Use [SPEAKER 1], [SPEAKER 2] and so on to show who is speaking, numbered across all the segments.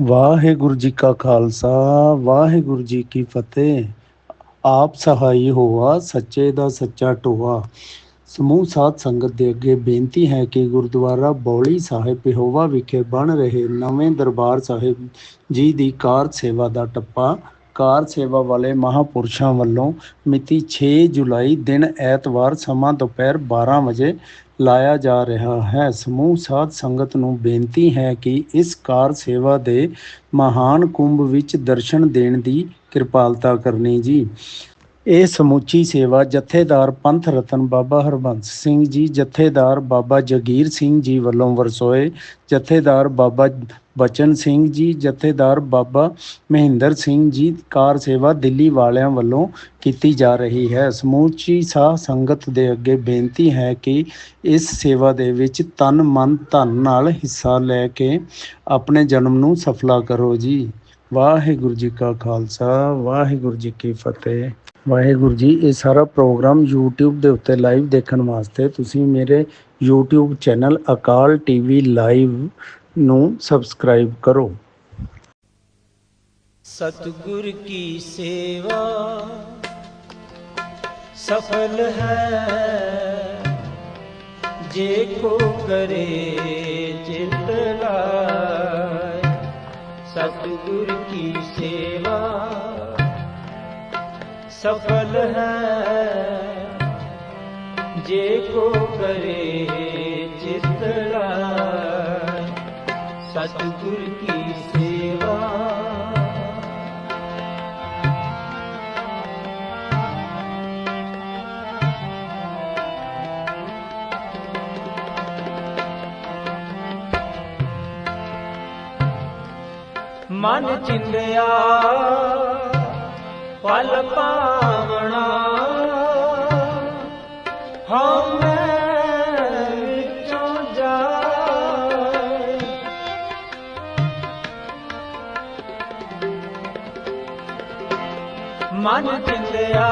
[SPEAKER 1] ਵਾਹਿਗੁਰੂ ਜੀ ਕਾ ਖਾਲਸਾ, ਵਾਹਿਗੁਰੂ ਜੀ ਕੀ ਫਤਿਹ। ਆਪ ਸਹਾਈ ਹੋਆ, ਸੱਚੇ ਦਾ ਸੱਚਾ ਟੋਆ। ਸਮੂਹ ਸਾਧ ਸੰਗਤ ਦੇ ਅੱਗੇ ਬੇਨਤੀ ਹੈ ਕਿ ਗੁਰਦੁਆਰਾ ਬੌਲੀ ਸਾਹਿਬ ਪਿਹੋਵਾ ਵਿਖੇ ਬਣ ਰਹੇ ਨਵੇਂ ਦਰਬਾਰ ਸਾਹਿਬ ਜੀ ਦੀ ਕਾਰ ਸੇਵਾ ਦਾ ਟੱਪਾ। ਕਾਰ ਸੇਵਾ ਵਾਲੇ ਮਹਾਪੁਰਸ਼ਾਂ ਵੱਲੋਂ ਮਿਤੀ 6 ਜੁਲਾਈ ਦਿਨ ਐਤਵਾਰ ਸਮਾਂ ਦੁਪਹਿਰ 12 ਵਜੇ ਲਾਇਆ ਜਾ ਰਿਹਾ ਹੈ। ਸਮੂਹ ਸਾਧ ਸੰਗਤ ਨੂੰ ਬੇਨਤੀ ਹੈ ਕਿ ਇਸ ਕਾਰ ਸੇਵਾ ਦੇ ਮਹਾਨ ਕੁੰਭ ਵਿੱਚ ਦਰਸ਼ਨ ਦੇਣ ਦੀ ਕਿਰਪਾਲਤਾ ਕਰਨੀ ਜੀ। ਇਹ ਸਮੁੱਚੀ ਸੇਵਾ ਜਥੇਦਾਰ ਪੰਥ ਰਤਨ ਬਾਬਾ ਹਰਬੰਸ ਸਿੰਘ ਜੀ, ਜਥੇਦਾਰ ਬਾਬਾ ਜਗੀਰ ਸਿੰਘ ਜੀ ਵੱਲੋਂ ਵਰਸੋਏ, ਜਥੇਦਾਰ ਬਾਬਾ ਬਚਨ ਸਿੰਘ ਜੀ, ਜਥੇਦਾਰ ਬਾਬਾ ਮਹਿੰਦਰ ਸਿੰਘ ਜੀ ਕਾਰ ਸੇਵਾ ਦਿੱਲੀ ਵਾਲਿਆਂ ਵੱਲੋਂ ਕੀਤੀ ਜਾ ਰਹੀ ਹੈ। ਸਮੂਚੀ ਸਾਹ ਸੰਗਤ ਦੇ ਅੱਗੇ ਬੇਨਤੀ ਹੈ ਕਿ ਇਸ ਸੇਵਾ ਦੇ ਵਿੱਚ ਤਨ, ਮਨ, ਧਨ ਨਾਲ ਹਿੱਸਾ ਲੈ ਕੇ ਆਪਣੇ ਜਨਮ ਨੂੰ ਸਫਲਾ ਕਰੋ ਜੀ। ਵਾਹਿਗੁਰੂ ਜੀ ਕਾ ਖਾਲਸਾ, ਵਾਹਿਗੁਰੂ ਜੀ ਕੀ ਫਤਿਹ। ਵਾਹਿਗੁਰੂ ਜੀ, ਇਹ ਸਾਰਾ ਪ੍ਰੋਗਰਾਮ YouTube ਦੇ ਉੱਤੇ ਲਾਈਵ ਦੇਖਣ ਵਾਸਤੇ ਤੁਸੀਂ ਮੇਰੇ YouTube channel Akal TV live ਨੂੰ ਸਬਸਕ੍ਰਾਈਬ ਕਰੋ।
[SPEAKER 2] ਸਤਗੁਰ ਕੀ ਸੇਵਾ, ਸਫਲ ਹੈ, ਜੇ ਕੋ ਕਰੇ ਚਿਤ ਲਾਏ सतगुर की सेवा सफल है जे को करे चित लाए सतगुर की सेवा ਮਨ ਚਿੰਦਿਆ ਪਲ ਪਾਵਣਾ। ਹਮੇ ਵਿੱਚੋਂ ਜਾਏ। ਮਨ ਚਿੰਦਿਆ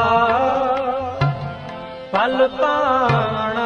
[SPEAKER 2] ਪਲ ਪਾਵਣਾ।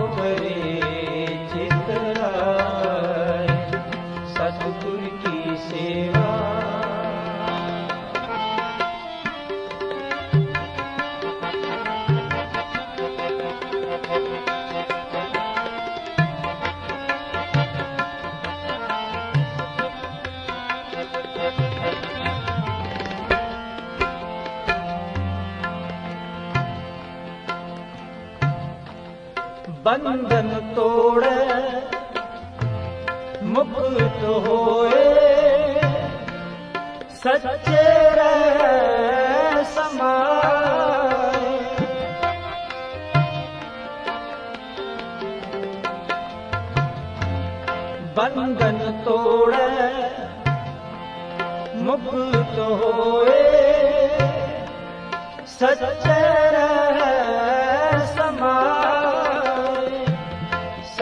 [SPEAKER 2] ਬੰਧਨ ਤੋੜੇ ਮੁਕਤ ਹੋਏ। ਸੱਚੇ ਰਹਿ ਸਮਾਏ। ਬੰਧਨ ਤੋੜੇ ਮੁਕਤ ਹੋਏ। ਸੱਚੇ ਰਹਿ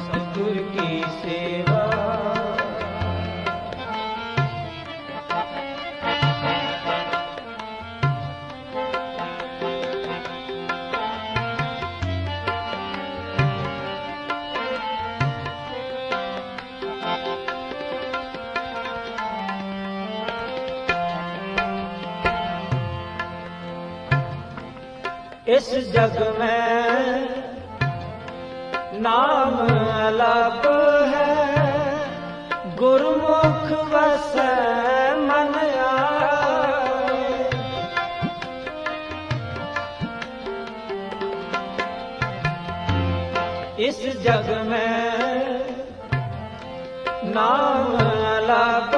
[SPEAKER 2] ਸਤਿਗੁਰ ਕੀ ਸੇਵਾ ਇਸ ਜਗ ਮੈਂ ਨਾਮ ਲਪ ਹੈ। ਗੁਰਮੁਖ ਵਸ ਮਨ ਆਏ। ਇਸ ਜਗ ਮੈਂ ਨਾਮ ਲਪ